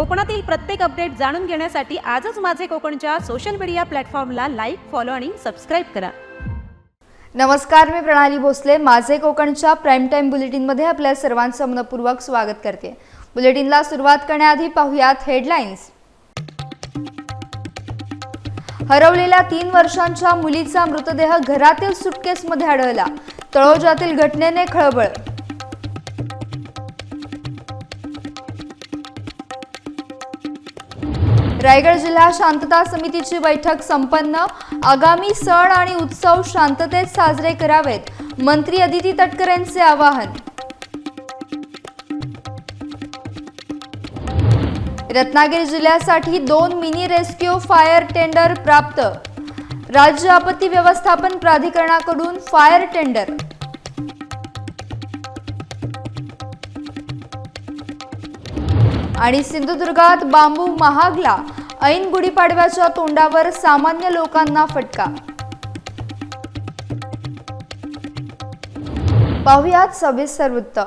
कोकणातील प्रत्येक अपडेट जाणून घेण्यासाठी आजच माझे कोकणच्या सोशल मीडिया प्लॅटफॉर्मला लाईक फॉलो आणि सबस्क्राईब करा. नमस्कार मी प्रणाली भोसले. माझे कोकणच्या प्राईम टाईम बुलेटिनमध्ये आपल्या सर्वांचं मनपूर्वक स्वागत करते. बुलेटिनला सुरुवात करण्याआधी पाहुयात हेडलाईन्स हरवलेल्या तीन वर्षांच्या मुलीचा मृतदेह घरातील सुटकेसमध्ये आढळला. तळोजातील घटनेने खळबळ रायगड जिल्हा शांतता समितीची बैठक संपन्न. आगामी सण आणि उत्सव शांततेत साजरे करावेत. मंत्री अदिती तटकरेंचे आवाहन. रत्नागिरी जिल्ह्यासाठी दोन मिनी रेस्क्यू फायर टेंडर प्राप्त. राज्य आपत्ती व्यवस्थापन प्राधिकरणाकडून फायर टेंडर. आणि सिंधुदुर्गात बांबू महागला ऐन गुढीपाडव्याच्या तोंडावर सामान्य लोकांना फटका. पाहुयात सविस्तर वृत्त.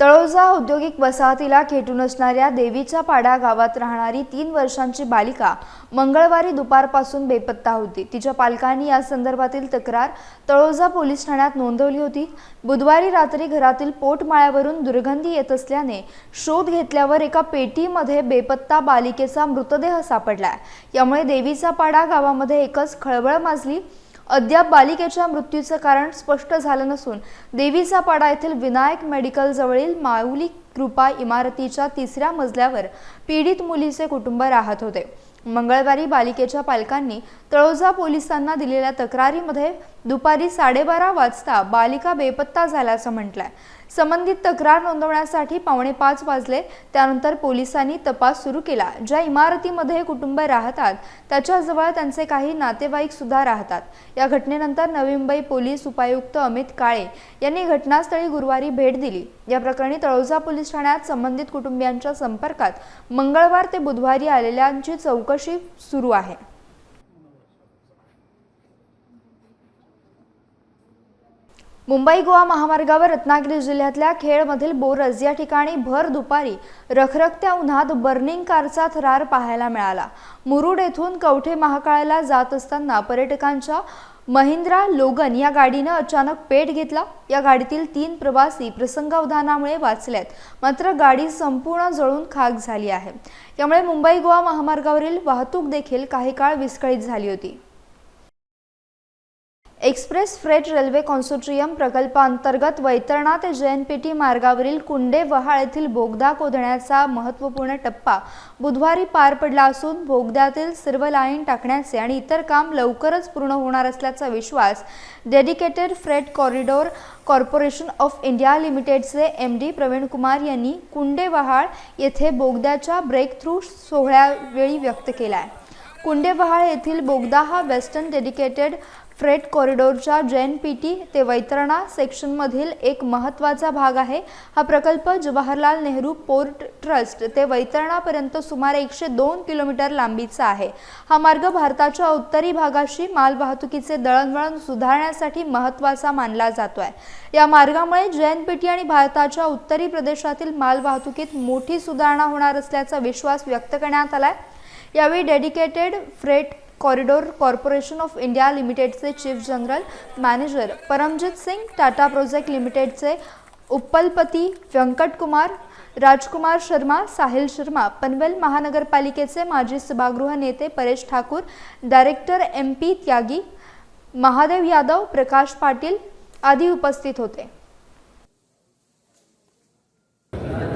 तळोजा औद्योगिक वसाहतीला खेटून असणाऱ्या देवीच्या पाडा गावात राहणारी तीन वर्षांची बालिका मंगळवारी दुपारपासून बेपत्ता होती. तिच्या पालकांनी या संदर्भातील तक्रार तळोजा पोलीस ठाण्यात नोंदवली होती. बुधवारी रात्री घरातील पोटमाळ्यावरून दुर्गंधी येत असल्याने शोध घेतल्यावर एका पेटीमध्ये बेपत्ता बालिकेचा मृतदेह सापडला. यामुळे देवीचा पाडा गावामध्ये एकच खळबळ माजली. अद्याप बालिकेच्या मृत्यूचं कारण स्पष्ट झालं नसून देवीचा पाडा येथील विनायक मेडिकल जवळील माऊली कृपा इमारतीच्या तिसऱ्या मजल्यावर पीडित मुलीचे कुटुंब राहत होते. मंगळवारी बालिकेच्या पालकांनी तळोजा पोलिसांना दिलेल्या तक्रारीमध्ये दुपारी साडेबारा वाजता बालिका बेपत्ता झाल्याचं म्हटलंय. संबंधित तक्रार नोंदवण्यासाठी पावणे पाच वाजले त्यानंतर पोलिसांनी तपास सुरू केला ज्या इमारतीमध्ये हे कुटुंब राहतात त्याच्याजवळ त्यांचे काही नातेवाईक सुद्धा राहतात. या घटनेनंतर नवी मुंबई पोलीस उपायुक्त अमित काळे यांनी घटनास्थळी गुरुवारी भेट दिली. या प्रकरणी तळोजा पोलीस ठाण्यात संबंधित कुटुंबियांच्या संपर्कात मंगळवार ते बुधवारी आलेल्यांची चौकशी सुरू आहे. मुंबई गोवा महामार्गावर रत्नागिरी जिल्ह्यातल्या खेडमधील बोरज या ठिकाणी भर दुपारी रखरखत्या उन्हात बर्निंग कारचा थरार पाहायला मिळाला. मुरुड येथून कवठे महाकाळाला जात असताना पर्यटकांच्या महिंद्रा लोगन या गाडीनं अचानक पेट घेतला. या गाडीतील तीन प्रवासी प्रसंगावधानामुळे वाचलेत. मात्र गाडी संपूर्ण जळून खाक झाली आहे. यामुळे मुंबई गोवा महामार्गावरील वाहतूक देखील काही काळ विस्कळीत झाली होती. एक्सप्रेस फ्रेट रेल्वे कॉन्सोट्रियम प्रकल्पांतर्गत वैतरणा ते जयनपेठी मार्गावरील कुंडे वहाळ येथील बोगदा खोदण्याचा महत्त्वपूर्ण टप्पा बुधवारी पार पडला असून बोगद्यातील सर्व लाईन टाकण्याचे आणि इतर काम लवकरच पूर्ण होणार असल्याचा विश्वास dedicated freight corridor corporation of India लिमिटेडचे एम डी प्रवीण कुमार यांनी कुंडेवहाळ येथे बोगद्याच्या ब्रेक थ्रू सोहळ्यावेळी व्यक्त केला आहे कुंडेवहाळ येथील बोगदा हा वेस्टर्न डेडिकेटेड फ्रेट कॉरिडॉरच्या जैन पी टी ते वैतरणा सेक्शनमधील एक महत्त्वाचा भाग आहे. हा प्रकल्प जवाहरलाल नेहरू पोर्ट ट्रस्ट ते वैतरणापर्यंत सुमारे एकशे दोन किलोमीटर लांबीचा आहे. हा मार्ग भारताच्या उत्तरी भागाशी मालवाहतुकीचे दळणवळण सुधारण्यासाठी महत्त्वाचा मानला जातो आहे या मार्गामुळे जैन पी टी आणि भारताच्या उत्तरी प्रदेशातील मालवाहतुकीत मोठी सुधारणा होणार असल्याचा विश्वास व्यक्त करण्यात आला आहे यावेळी dedicated freight corridor corporation of India लिमिटेडचे chief general manager Paramjit Singh Tata project लिमिटेडचे उपलपती व्यंकटकुमार राजकुमार शर्मा साहिल शर्मा पनवेल महानगरपालिकेचे माजी सभागृह नेते Paresh Thakur director M P Tyagi Mahadev Yadav Prakash Patil आदी उपस्थित होते.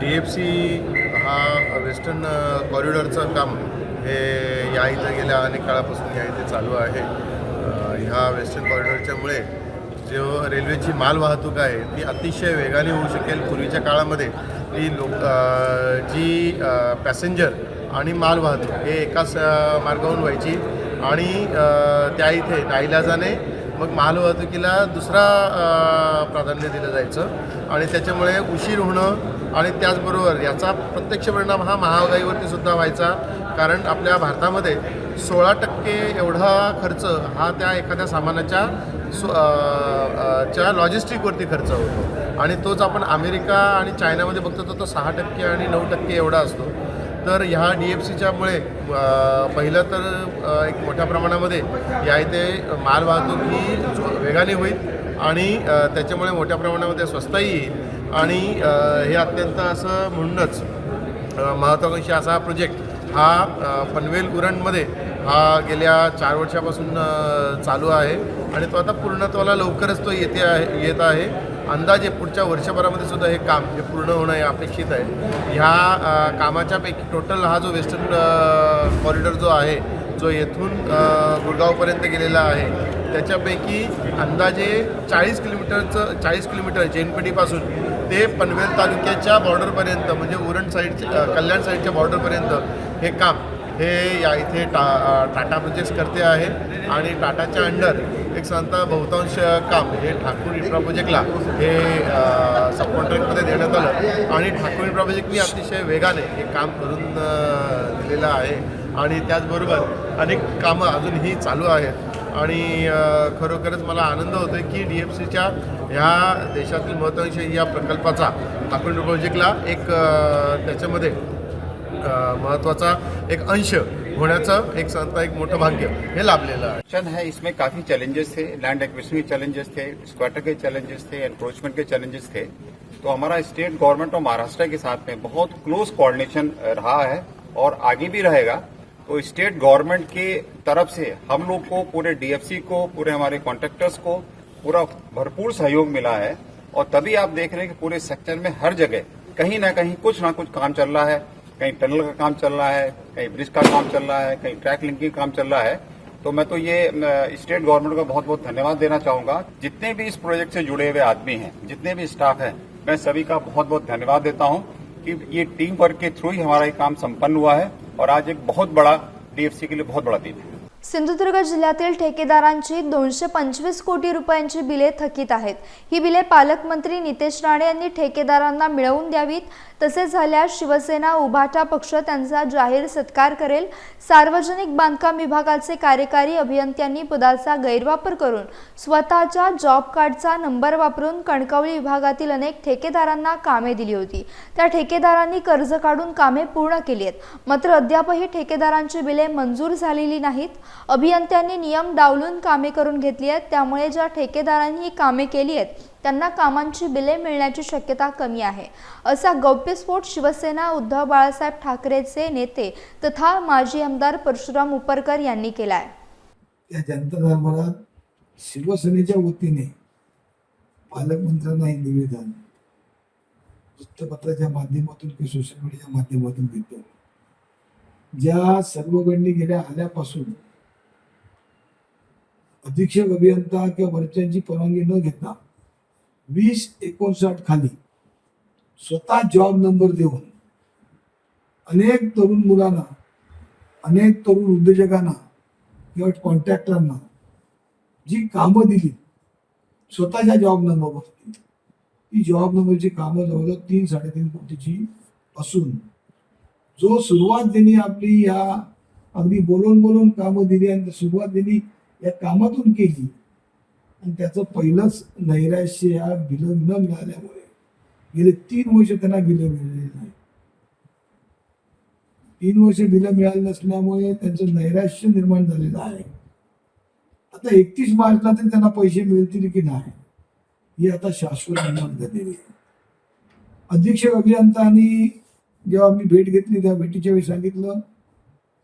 डी एफ सी हा वेस्टर्न कॉरिडॉरचं काम हे या इथं गेल्या अनेक काळापासून या इथे चालू आहे. ह्या वेस्टर्न कॉरिडॉरच्यामुळे जो रेल्वेची मालवाहतूक आहे ती अतिशय वेगाने होऊ शकेल. पूर्वीच्या काळामध्ये ती लोक जी पॅसेंजर आणि मालवाहतूक हे एकाच मार्गावरून व्हायची आणि त्या इथे नाईलाजाने मग मालवाहतुकीला दुसरा प्राधान्य दिलं जायचं आणि त्याच्यामुळे उशीर होणं आणि त्याचबरोबर याचा प्रत्यक्ष परिणाम हा महागाईवरती सुद्धा व्हायचा. कारण आपल्या भारतामध्ये सोळा टक्के एवढा खर्च हा त्या एखाद्या सामानाच्या सो च्या लॉजिस्टिकवरती खर्च होतो. आणि तोच आपण अमेरिका आणि चायनामध्ये बघतो तर तो सहा टक्के आणि नऊ टक्के एवढा असतो. तर ह्या डी एफ सीच्यामुळे पहिलं तर एक मोठ्या प्रमाणामध्ये या इथे माल वाहतूक ही वेगाने होईल आणि त्याच्यामुळे मोठ्या प्रमाणामध्ये स्वस्तही येईल. आणि हे अत्यंत असं म्हणूनच महत्त्वाकांक्षी असा हा प्रोजेक्ट हा पनवेल उरणमध्ये हा गेल्या चार वर्षापासून चालू आहे. आणि तो आता पूर्णत्वाला लवकरच तो येते आहे येत आहे. अंदाजे पुढच्या वर्षभरामध्ये सुद्धा हे काम हे पूर्ण होणं हे अपेक्षित आहे. ह्या कामाच्यापैकी टोटल हा जो वेस्टर्न कॉरिडॉर जो आहे जो येथून गुरगावपर्यंत गेलेला आहे त्याच्यापैकी अंदाजे चाळीस किलोमीटरचं चाळीस किलोमीटर जेनपेटीपासून ते पनवेल तालुक्याच्या बॉर्डरपर्यंत म्हणजे उरण साईडच्या कल्याण साईडच्या बॉर्डरपर्यंत हे काम हे या इथे टा टाटा प्रोजेक्ट्स करते आहे. आणि टाटाच्या अंडर एक सांगता बहुतांश काम हे ठाकूर इन्फ्रा प्रोजेक्टला हे सब कॉन्ट्रॅक्टमध्ये देण्यात आलं. आणि ठाकूर इन्फ्रा प्रोजेक्टनी अतिशय वेगाने हे काम करून दिलेलं आहे. आणि त्याचबरोबर अनेक कामं अजूनही चालू आहेत. आणि खरोखरच मला आनंद होतो आहे की डी एफ सीच्या ह्या देशातील महत्त्वांशी या प्रकल्पाचा ठाकूर प्रोजेक्टला एक त्याच्यामध्ये महत्त्वाचा महत्त्वाचा एक अंश होण्याचं एक सांगता एक मोठं भाग्य हे लाभलेलं आहे. चंद है इसमें काफी चैलेंजेस थे लैंड एक्विशन के चैलेंजेस थे स्क्वाटर के चैलेंजेस थे एनक्रोचमेंट के चैलेंजेस थे. तो हमारा स्टेट गवर्नमेंट और महाराष्ट्र के साथ में बहुत क्लोज कोऑर्डिनेशन रहा है और आगे भी रहेगा. तो स्टेट गवर्नमेंट के तरफ़ से हम लोग को, पूरे डीएफसी को, पूरे हमारे कॉन्ट्रेक्टर्स को पूरा भरपूर सहयोग मिला है। और तभी आप देख रहे हैं कि पूरे सेक्टर में हर जगह कहीं ना कहीं कुछ ना कुछ काम चल रहा है। कहीं टनल का काम चल रहा है, कहीं ब्रिज का काम चल रहा है, कहीं ट्रैक लिंकिंग काम चल रहा है। तो मैं तो ये स्टेट गवर्नमेंट का बहुत बहुत धन्यवाद देना चाहूँगा। जितने भी इस प्रोजेक्ट से जुड़े हुए आदमी हैं, जितने भी स्टाफ हैं, मैं सभी का बहुत बहुत धन्यवाद देता हूँ। कि ये टीम वर्क के थ्रू ही हमारा ये काम संपन्न हुआ है और आज एक बहुत बड़ा डीएफसी के लिए बहुत बड़ा दिन है। सिंधुदुर्ग जिल्ह्यातील ठेकेदारांची दोनशे पंचवीस कोटी रुपयांची बिले थकीत आहेत. ही बिले पालकमंत्री नितेश राणे यांनी ठेकेदारांना मिळवून द्यावीत. तसे झाल्यास शिवसेना उभाटा पक्ष त्यांचा जाहीर सत्कार करेल. सार्वजनिक बांधकाम विभागाचे कार्यकारी अभियंत्यांनी पदाचा गैरवापर करून स्वतःच्या जॉब कार्डचा नंबर वापरून कणकवली विभागातील अनेक ठेकेदारांना कामे दिली होती. त्या ठेकेदारांनी कर्ज काढून कामे पूर्ण केली आहेत. मात्र अद्यापही ठेकेदारांची बिले मंजूर झालेली नाहीत. अभियंत्यांनी नियम डावलून कामे करून घेतली आहेत. त्यामुळे ज्या ठेकेदारांनी ही कामे केली आहेत त्यांना कामांची बिले मिळण्याची शक्यता कमी आहे. असा गौप्यस्फोट शिवसेना उद्धव बाळासाहेब ठाकरेचे नेते तथा माजी आमदार परशुराम उपरकर यांनी केला आहे या जनता शिवसेनेच्या वतीने पालकमंत्र्यांना हे निवेदन. वृत्तपत्राच्या माध्यमातून किंवा सोशल मीडियाच्या माध्यमातून देतो ज्या सर्व गणनी गेल्या आल्यापासून अधीक्षक अभियंता किंवा वरच्यांची परवानगी न घेता वीस एकोणसाठ खाली. स्वतः जॉब नंबर देऊन अनेक तरुण मुलांना अनेक तरुण उद्योजकांना किंवा कॉन्ट्रॅक्टरांना जी कामं दिली स्वतःच्या जॉब नंबरवरती ती जॉब नंबरची कामं जवळजवळ तीन साडेतीन कोटीची असून जो सुरुवात त्यांनी आपली या अगदी बोलून बोलून कामं दिली आणि सुरुवात त्यांनी या कामातून केली आणि त्याचं पहिलंच नैराश्य या बिलं न मिळाल्यामुळे गेले तीन वर्ष त्यांना बिलं मिळालेली नाही. तीन वर्ष बिलं मिळाली नसल्यामुळे त्यांचं नैराश्य निर्माण झालेलं आहे. आता एकतीस मार्चला तरी त्यांना पैसे मिळतील की नाही ही आता शाश्वत निर्माण झालेली आहे. अधीक्षक अभियंतांनी जेव्हा मी भेट घेतली त्या भेटीच्या वेळी सांगितलं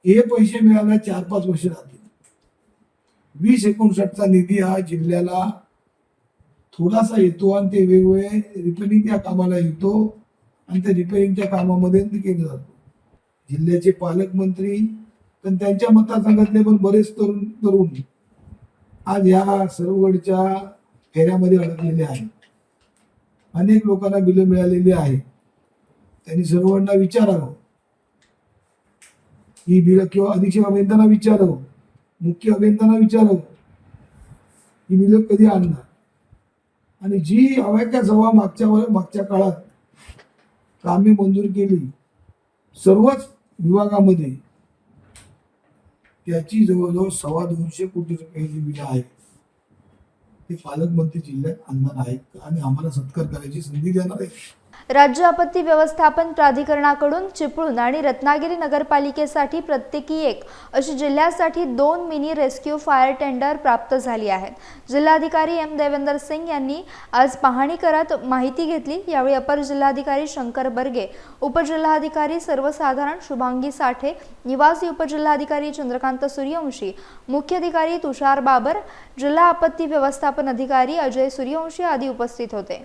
हे पैसे मिळायला चार पाच वर्ष राहतील वीस एकोणसाठचा निधी हा जिल्ह्याला थोडासा येतो आणि ते वेगवेगळे रिपेरिंगच्या कामाला येतो आणि त्या रिपेरिंगच्या कामामध्ये केलं जातो. जिल्ह्याचे पालकमंत्री पण त्यांच्या मतदारसंघातले पण बरेच तरुण तरुण आज या सर्वगडच्या फेऱ्यामध्ये अडकलेले आहेत. अनेक लोकांना बिलं मिळालेली आहेत. त्यांनी सर्वांना विचारावं. ही बिलं किंवा अधीक्षक अभियंत्यांना विचारावं. मुख्य अभियंत्यांना विचारावं ही बिलं कधी आणणार? आणि जी अवैक्या सभा मागच्या मागच्या काळात कामे मंजूर केली सर्वच विभागामध्ये त्याची जवळजवळ सव्वा दोनशे कोटी रुपयाची बिलं आहेत ते पालकमंत्री जिल्ह्यात आणणार आहेत. आणि आम्हाला सत्कार करायची संधी देणार आहे राज्य आपत्ती व्यवस्थापन प्राधिकरणाकडून चिपळूण आणि रत्नागिरी नगरपालिकेसाठी प्रत्येकी एक अशी जिल्ह्यासाठी दोन मिनी रेस्क्यू फायर टेंडर प्राप्त झाली आहेत. जिल्हाधिकारी एम. देवेंदर सिंग यांनी आज पाहणी करत माहिती घेतली. यावेळी अपर जिल्हाधिकारी शंकर बर्गे उपजिल्हाधिकारी सर्वसाधारण शुभांगी साठे निवासी उपजिल्हाधिकारी चंद्रकांत सूर्यवंशी मुख्याधिकारी तुषार बाबर जिल्हा आपत्ती व्यवस्थापन अधिकारी अजय सूर्यवंशी आदी उपस्थित होते.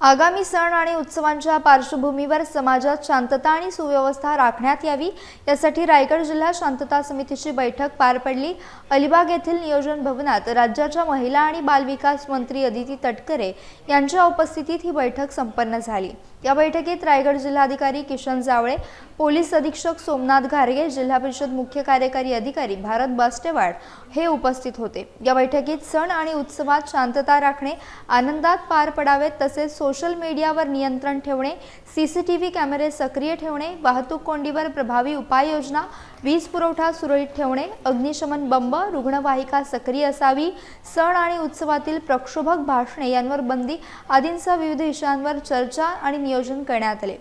आगामी सण आणि उत्सवांच्या पार्श्वभूमीवर समाजात शांतता आणि सुव्यवस्था राखण्यात यावी. यासाठी रायगड जिल्हा शांतता समितीची बैठक पार पडली. अलिबाग येथील नियोजन भवनात राज्याच्या महिला आणि बालविकास मंत्री अदिती तटकरे यांच्या उपस्थितीत ही बैठक संपन्न झाली. या बैठकीत रायगड जिल्हाधिकारी किशन जावळे पोलीस अधीक्षक सोमनाथ घारगे जिल्हा परिषद मुख्य कार्यकारी अधिकारी भारत बास्टेवाड हे उपस्थित होते. या बैठकीत सण आणि उत्सवात शांतता राखणे आनंदात पार पडावेत तसेच सोशल मीडियावर नियंत्रण ठेवणे सी सी टी व्ही कॅमेरे सक्रिय ठेवणे वाहतूक कोंडीवर प्रभावी उपाययोजना वीज पुरवठा सुरळीत ठेवणे अग्निशमन बंब रुग्णवाहिका सक्रिय असावी सण आणि उत्सवातील प्रक्षोभक भाषणे यांवर बंदी आदींसह विविध विषयांवर चर्चा आणि नियोजन करण्यात आले.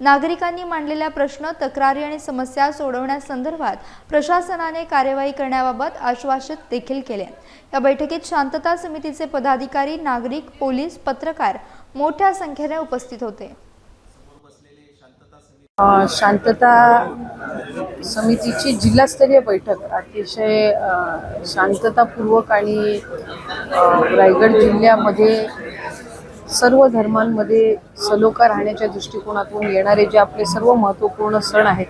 नागरिकांनी मांडलेल्या प्रश्न तक्रारी आणि समस्या सोडवण्यासंदर्भात प्रशासनाने कार्यवाही करण्याबाबत आश्वासित देखील केले. या बैठकीत शांतता समितीचे पदाधिकारी नागरिक पोलीस पत्रकार मोठ्या संख्येने उपस्थित होते. शांतता समितीची जिल्हास्तरीय बैठक अतिशय शांततापूर्वक आणि रायगड जिल्ह्यामध्ये सर्व धर्मांमध्ये सलोखा राहण्याच्या दृष्टिकोनातून येणारे जे आपले सर्व महत्त्वपूर्ण सण आहेत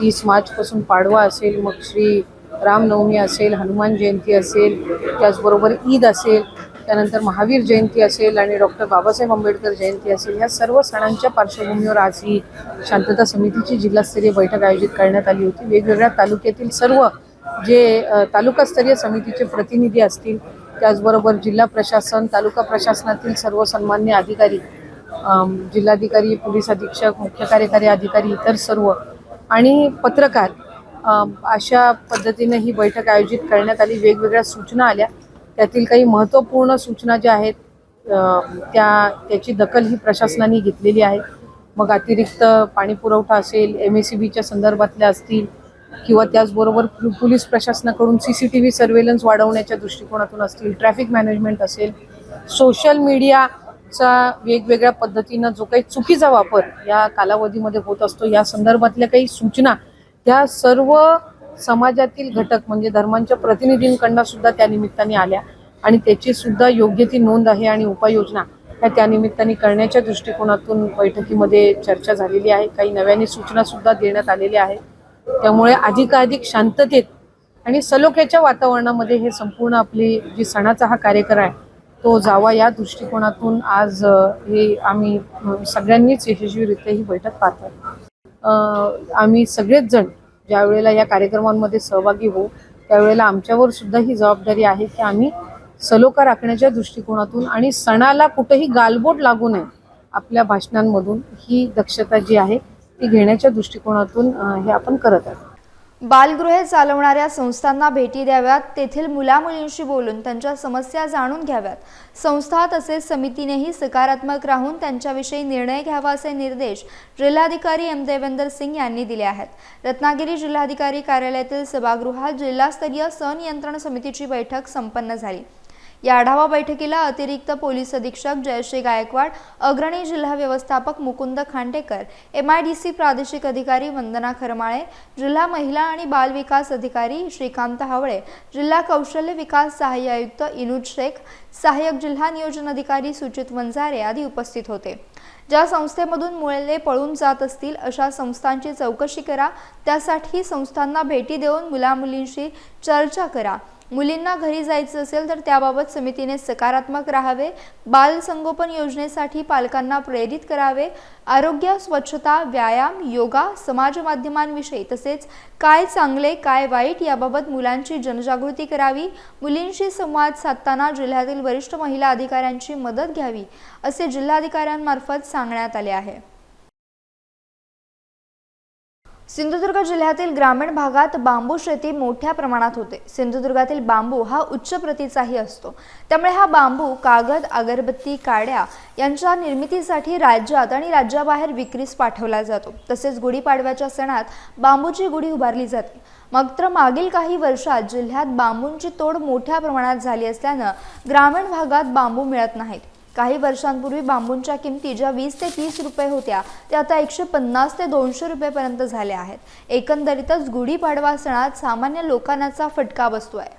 तीस मार्चपासून पाडवा असेल मग श्री रामनवमी असेल हनुमान जयंती असेल त्याचबरोबर ईद असेल त्यानंतर महावीर जयंती असेल आणि डॉक्टर बाबासाहेब आंबेडकर जयंती असेल ह्या सर्व सणांच्या पार्श्वभूमीवर आज ही शांतता समितीची जिल्हास्तरीय बैठक आयोजित करण्यात आली होती. वेगवेगळ्या तालुक्यातील सर्व जे तालुकास्तरीय समितीचे प्रतिनिधी असतील त्याचबरोबर जिल्हा प्रशासन तालुका प्रशासनातील सर्व सन्मान्य अधिकारी जिल्हाधिकारी पोलीस अधीक्षक मुख्य कार्यकारी अधिकारी इतर सर्व आणि पत्रकार अशा पद्धतीने ही बैठक आयोजित करण्यात आली. वेगवेगळ्या सूचना आल्या. त्यातील काही महत्त्वपूर्ण सूचना ज्या आहेत त्या त्याची दखल ही प्रशासनाने घेतलेली आहे. मग अतिरिक्त पाणी पुरवठा असेल एम एस सी बीच्या संदर्भातल्या असतील किंवा त्याचबरोबर पोलीस प्रशासनाकडून C C T V surveillance वाढवण्याच्या दृष्टिकोनातून असतील ट्रॅफिक मॅनेजमेंट असेल सोशल मीडियाचा वेगवेगळ्या पद्धतीनं जो काही चुकीचा वापर या कालावधीमध्ये होत असतो या संदर्भातल्या काही सूचना त्या सर्व समाजातील घटक म्हणजे धर्मांच्या प्रतिनिधींकडनं सुद्धा त्या निमित्ताने आल्या आणि त्याची सुद्धा योग्य ती नोंद आहे आणि उपाययोजना ह्या त्या निमित्ताने करण्याच्या दृष्टिकोनातून बैठकीमध्ये चर्चा झालेली आहे. काही नव्याने सूचनासुद्धा देण्यात आलेल्या आहेत. त्यामुळे अधिकाधिक शांततेत आणि सलोख्याच्या वातावरणामध्ये हे संपूर्ण आपली जी सणाचा हा कार्यक्रम आहे तो जावा या दृष्टिकोनातून आज हे आम्ही सगळ्यांनीच यशस्वीरित्या ही बैठक पाहतो आम्ही सगळेच जण ज्या वेळेला या कार्यक्रमांमध्ये सहभागी होऊ त्यावेळेला आमच्यावर सुद्धा ही जबाबदारी आहे की आम्ही सलोखा राखण्याच्या दृष्टिकोनातून आणि सणाला कुठेही गालबोट लागू नये आपल्या भाषणांमधून ही दक्षता जी आहे ती घेण्याच्या दृष्टिकोनातून हे आपण करत आहोत. बालगृहे चालवणाऱ्या संस्थांना भेटी द्याव्यात तेथील मुलामुलींशी बोलून त्यांच्या समस्या जाणून घ्याव्यात. संस्था तसेच समितीनेही सकारात्मक राहून त्यांच्याविषयी निर्णय घ्यावा असे निर्देश जिल्हाधिकारी एम देवेंदर सिंग यांनी दिले आहेत. रत्नागिरी जिल्हाधिकारी कार्यालयातील सभागृहात जिल्हास्तरीय सनियंत्रण समितीची बैठक संपन्न झाली. या आढावा बैठकीला अतिरिक्त पोलीस अधीक्षक जयश्री गायकवाड अग्रणी जिल्हा व्यवस्थापक Mukund Khandekar M I D C प्रादेशिक अधिकारी वंदना खरमाळे जिल्हा महिला आणि बाल विकास अधिकारी श्रीकांत हावळे जिल्हा कौशल्य विकास सहाय्य आयुक्त इनुज शेख सहाय्यक जिल्हा नियोजन अधिकारी सुचित वंजारे आदी उपस्थित होते. ज्या संस्थेमधून मुळे पळून जात असतील अशा संस्थांची चौकशी करा. त्यासाठी संस्थांना भेटी देऊन मुलामुलींशी चर्चा करा. मुलींना घरी जायचं असेल तर त्याबाबत समितीने सकारात्मक राहावे बाल संगोपन योजनेसाठी पालकांना प्रेरित करावे आरोग्य स्वच्छता व्यायाम योगा समाज माध्यमांविषयी तसेच काय चांगले काय वाईट याबाबत मुलांची जनजागृती करावी मुलींशी संवाद साधताना जिल्ह्यातील वरिष्ठ महिला अधिकाऱ्यांची मदत घ्यावी असे जिल्हाधिकाऱ्यांमार्फत सांगण्यात आले आहे. सिंधुदुर्ग जिल्ह्यातील ग्रामीण भागात बांबू शेती मोठ्या प्रमाणात होते. सिंधुदुर्गातील बांबू हा उच्च प्रतीचाही असतो. त्यामुळे हा बांबू कागद अगरबत्ती काड्या यांच्या निर्मितीसाठी राज्यात आणि राज्याबाहेर विक्रीस पाठवला जातो. तसेच गुढीपाडव्याच्या सणात बांबूची गुढी उभारली जाते. मात्र मागील काही वर्षात जिल्ह्यात बांबूंची तोड मोठ्या प्रमाणात झाली असल्यानं ग्रामीण भागात बांबू मिळत नाहीत. काही वर्षांपूर्वी बांबूंच्या किमती ज्या वीस ते तीस रुपये होत्या त्या आता एकशे पन्नास ते दोनशे रुपयेपर्यंत झाल्या आहेत. एकंदरीतच गुढीपाडवा सणात सामान्य लोकांनाचा फटका बसतो आहे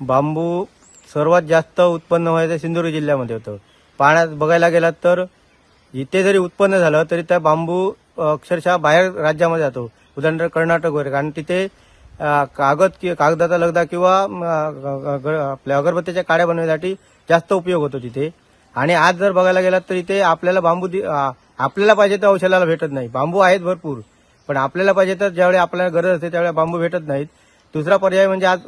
बांबू सर्वात जास्त उत्पन्न व्हायचं सिंधुदुर्ग जिल्ह्यामध्ये होतं. पाण्यात बघायला गेलात तर इथे जरी उत्पन्न झालं तरी त्या बांबू अक्षरशः बाहेर राज्यामध्ये जातो. उदाहरणार्थ कर्नाटक वगैरे कारण तिथे कागद कागदाचा लगदा किंवा ग- ग- आपल्या अगरबत्तीच्या काड्या बनवण्यासाठी जास्त उपयोग होतो तिथे. आणि आज जर बघायला गेलात तर इथे आपल्याला बांबू आपल्याला पाहिजे तर औषधाला भेटत नाही बांबू आहेत भरपूर पण आपल्याला पाहिजे तर ज्यावेळी आपल्याला गरज असते त्यावेळी बांबू भेटत नाहीत. दुसरा पर्याय म्हणजे आज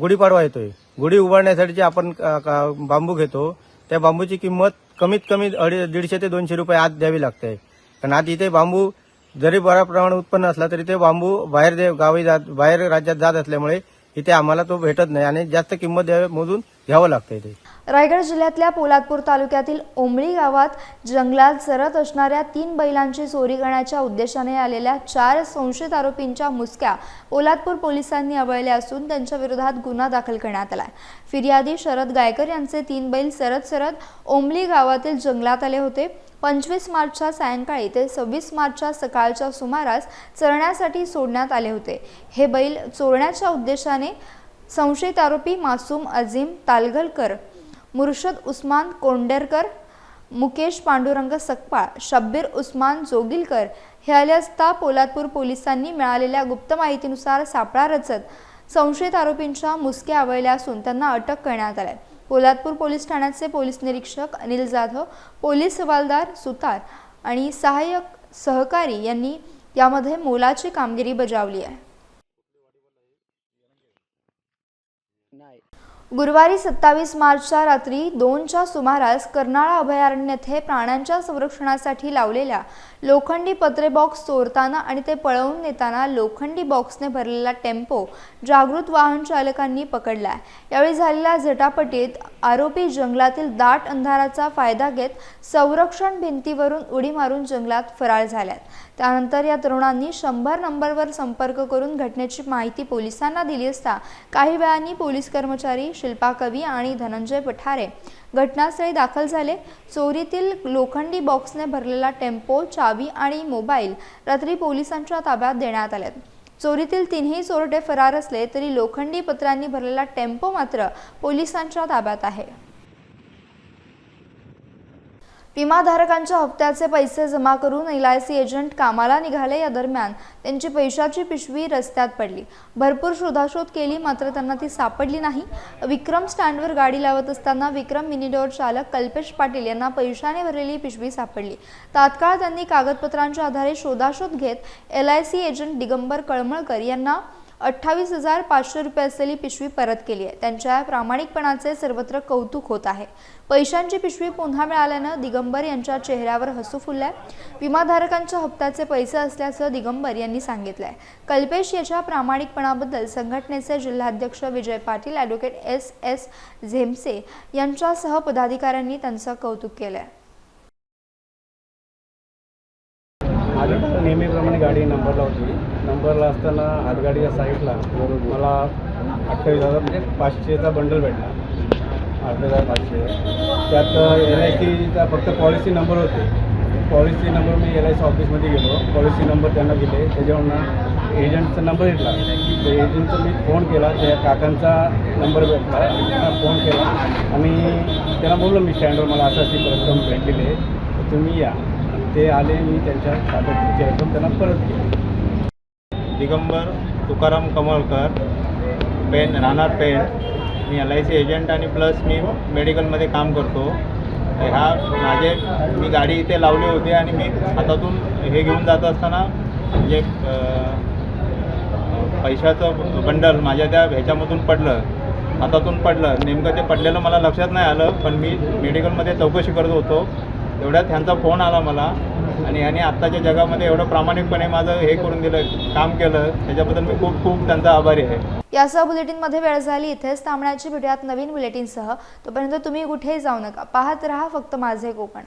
गुढीपाडवा येतोय. गुढी उभारण्यासाठी जे आपण का- बांबू घेतो त्या बांबूची किंमत कमीत कमी अडी दीडशे ते दोनशे रुपये आज द्यावी लागते. कारण आज इथे बांबू जरी बऱ्या प्रमाणात उत्पन्न असला तरी ते बांबू बाहेर दे- गावी जात बाहेर राज्यात जात असल्यामुळे इथे आम्हाला तो भेटत नाही आणि जास्त किंमत मोजून घ्यावं लागतं इथे. रायगड जिल्ह्यातल्या पोलादपूर तालुक्यातील ओंबळी गावात जंगलात सरत असणाऱ्या तीन बैलांची चोरी करण्याच्या उद्देशाने आलेल्या चार संशयित आरोपींच्या मुसक्या पोलादपूर पोलिसांनी आवळल्या असून त्यांच्या विरोधात गुन्हा दाखल करण्यात आलाय. फिर्यादी शरद गायकर यांचे तीन बैल सरत सरत ओंबळी गावातील जंगलात आले होते. पंचवीस मार्चच्या सायंकाळी ते सव्वीस मार्चच्या सकाळच्या सुमारास चरण्यासाठी सोडण्यात आले होते. हे बैल चोरण्याच्या उद्देशाने संशयित आरोपी मासूम अझीम तालगलकर मुर्शद उस्मान कोंडेरकर मुकेश पांडुरंग सकपाळ शब्बीर उस्मान जोगिलकर हे आले असता पोलादपूर पोलिसांनी मिळालेल्या गुप्त माहितीनुसार सापळा रचत संशयित आरोपींच्या मुसक्या आवळल्या असून त्यांना अटक करण्यात आल्या पोलादपूर पोलीस ठाण्याचे पोलीस निरीक्षक अनिल जाधव पोलीस हवालदार सुतार आणि सहाय्यक सहकारी यांनी यामध्ये मोलाची कामगिरी बजावली आहे. गुरुवारी सत्तावीस मार्चच्या रात्री दोनच्या सुमारास कर्नाळा अभयारण्यात हे प्राण्यांच्या संरक्षणासाठी लावलेल्या लोखंडी पत्रे बॉक्स चोरताना आणि ते पळवून नेताना लोखंडी बॉक्सने भरलेला टेम्पो जागृत वाहन चालकांनी पकडला. यावेळी झालेल्या झटापटीत आरोपी जंगलातील दाट अंधाराचा फायदा घेत संरक्षण भिंतीवरून उडी मारून जंगलात फरार झाल्यात. त्यानंतर या तरुणांनी शंभर नंबरवर संपर्क करून घटनेची माहिती पोलिसांना दिली असता काही वेळांनी पोलीस कर्मचारी शिल्पा कवी आणि धनंजय पठारे घटनास्थळी दाखल झाले. चोरीतील लोखंडी बॉक्सने भरलेला टेम्पो चावी आणि मोबाईल रात्री पोलिसांच्या ताब्यात देण्यात आल्यात. चोरीतील तिन्ही चोरटे फरार असले तरी लोखंडी पत्रांनी भरलेला टेम्पो मात्र पोलिसांच्या ताब्यात आहे. विमाधारकांच्या हप्त्याचे पैसे जमा करून एल आय सी एजंट कामाला निघाले. या दरम्यान त्यांची पैशाची पिशवी रस्त्यात पडली. भरपूर शोधाशोध केली मात्र त्यांना ती सापडली नाही. विक्रम स्टँडवर गाडी लावत असताना विक्रम मिनीडोर चालक कल्पेश पाटील यांना पैशाने भरलेली पिशवी सापडली. तात्काळ त्यांनी कागदपत्रांच्या आधारे शोधाशोध घेत L I C agent Digambar Kalmalkar यांना अठ्ठावीस हजार पाचशे रुपये असलेली पिशवी परत केली आहे. त्यांच्या प्रामाणिकपणाचे सर्वत्र कौतुक होत आहे. पैशांची पिशवी पुन्हा मिळाल्यानं दिगंबर यांच्या चेहऱ्यावर हसू आहे विमाधारकांच्या हप्त्याचे पैसे असल्याचं दिगंबर यांनी सांगितलंय. कल्पेश याच्या प्रामाणिकपणाबद्दल संघटनेचे जिल्हाध्यक्ष Vijay Patil advocate S S Zemse यांच्यासह पदाधिकाऱ्यांनी त्यांचं कौतुक केलंय. आहे नेहमीप्रमाणे गाडी नंबरला होती नंबरला असताना हातगाडीच्या साईडला मला अठ्ठावीस हजार म्हणजे पाचशेचा बंडल भेटला. अठ्ठावीस हजार पाचशे. त्यात एल आय सीचा फक्त पॉलिसी नंबर होते. पॉलिसी नंबर मी एल आय सी ऑफिसमध्ये गेलो. पॉलिसी नंबर त्यांना दिले. त्याच्यावरनं एजंटचा नंबर घेतला ते एजंटचा मी फोन केला. त्या काकांचा नंबर भेटला. त्यांना फोन केला. आणि त्यांना बोललो मी स्टँडवर मला असं अशी रक्कम भेटलेली आहे. तर तुम्ही या. ते आले मी त्यांच्या ताब्यातची रक्कम त्यांना परत केली. दिगंबर तुकाराम कमळकर पेन राहणार पेन. मी एल आय सी एजंट आणि प्लस मी मेडिकलमध्ये काम करतो. ह्या माझे मी गाडी इथे लावली होती आणि मी हातातून हे घेऊन जात असताना म्हणजे पैशाचं बंडल माझ्या त्या ह्याच्यामधून पडलं हातातून पडलं. नेमकं ते पडलेलं मला लक्षात नाही आलं पण मी मेडिकलमध्ये चौकशी करत होतो. तेवढ्यात ह्यांचा फोन आला मला आणि ह्याने आत्ताच्या जगामध्ये एवढं प्रामाणिकपणे माझं हे करून दिलं काम केलं त्याच्याबद्दल मी खूप खूप त्यांचा आभारी आहे. यासह बुलेटिनमध्ये वेळ झाली इथेच थांबण्याची भेटूयात नवीन बुलेटिनसह. तोपर्यंत तुम्ही कुठेही जाऊ नका. पाहत राहा फक्त माझे कोकण